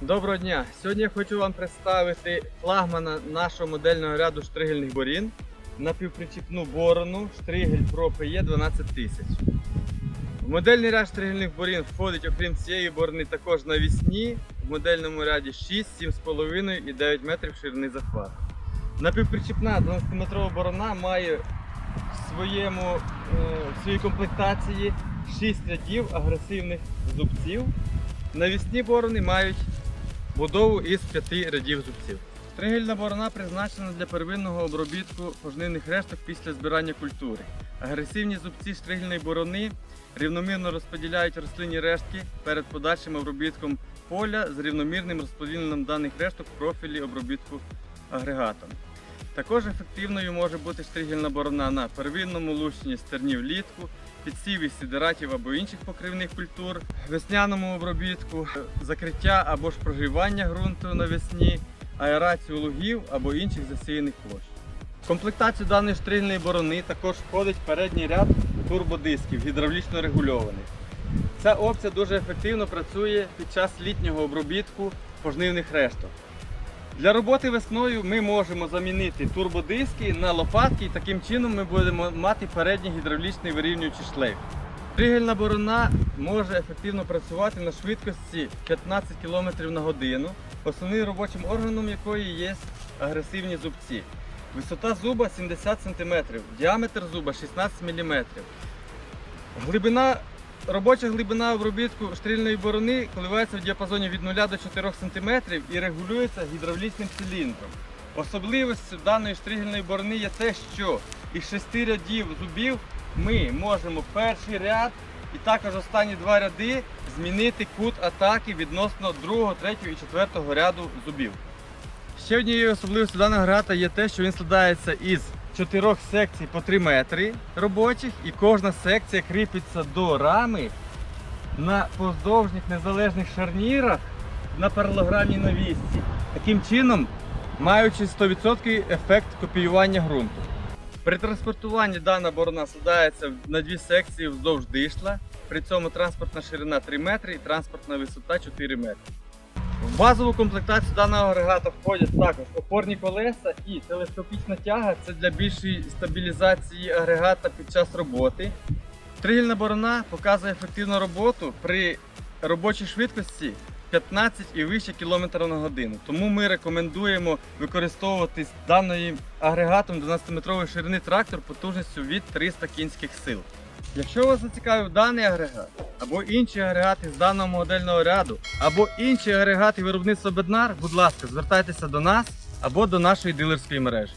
Доброго дня! Сьогодні я хочу вам представити флагмана нашого модельного ряду штригельних борін напівпричіпну борону Штригель Pro PE 12000. В модельний ряд штригельних борін входить, окрім цієї борони, також навісні в модельному ряді 6, 7,5 і 9 метрів ширини захвату. Напівпричіпна 12-метрова борона має в, своєму, е, в своїй комплектації 6 рядів агресивних зубців. Навісні борони мають будову із п'яти рядів зубців. Стригельна борона призначена для первинного обробітку пожнивних решток після збирання культури. Агресивні зубці штригельної борони рівномірно розподіляють рослинні рештки перед подальшим обробітком поля з рівномірним розподіленням даних решток в профілі обробітку агрегатом. Також ефективною може бути стригельна борона на первинному лущенні стернів влітку, підсіві сидератів або інших покривних культур, весняному обробітку, закриття або ж прогрівання ґрунту навесні, аерацію лугів або інших засіяних площ. В комплектацію даної штригельної борони також входить передній ряд турбодисків гідравлічно регульованих. Ця опція дуже ефективно працює під час літнього обробітку пожнивних решток. Для роботи весною ми можемо замінити турбодиски на лопатки і таким чином ми будемо мати передній гідравлічний вирівнюючий шлейф. Тригельна борона може ефективно працювати на швидкості 15 км на годину, основним робочим органом якої є агресивні зубці. Висота зуба 70 см, діаметр зуба 16 мм. Глибина Робоча глибина обробітку штрильної борони коливається в діапазоні від 0 до 4 см і регулюється гідравлічним циліндром. Особливістю даної штригельної борони є те, що із шести рядів зубів ми можемо перший ряд і також останні два ряди змінити кут атаки відносно другого, третього і четвертого ряду зубів. Ще однією особливістю даного агрегата є те, що він складається із чотирьох секцій по 3 метри робочих, і кожна секція кріпиться до рами на поздовжніх незалежних шарнірах на паралограмній навісці. Таким чином, маючи 100% ефект копіювання ґрунту. При транспортуванні дана борона складається на дві секції вздовж дишла. При цьому транспортна ширина 3 метри і транспортна висота 4 метри. В базову комплектацію даного агрегата входять також опорні колеса і телескопічна тяга. Це для більшої стабілізації агрегата під час роботи. Тригельна борона показує ефективну роботу при робочій швидкості 15 і вище км на годину. Тому ми рекомендуємо використовувати даним агрегатом 12-метрової ширини трактор потужністю від 300 кінських сил. Якщо вас зацікавив даний агрегат, або інші агрегати з даного модельного ряду, або інші агрегати виробництва Беднар, будь ласка, звертайтеся до нас або до нашої дилерської мережі.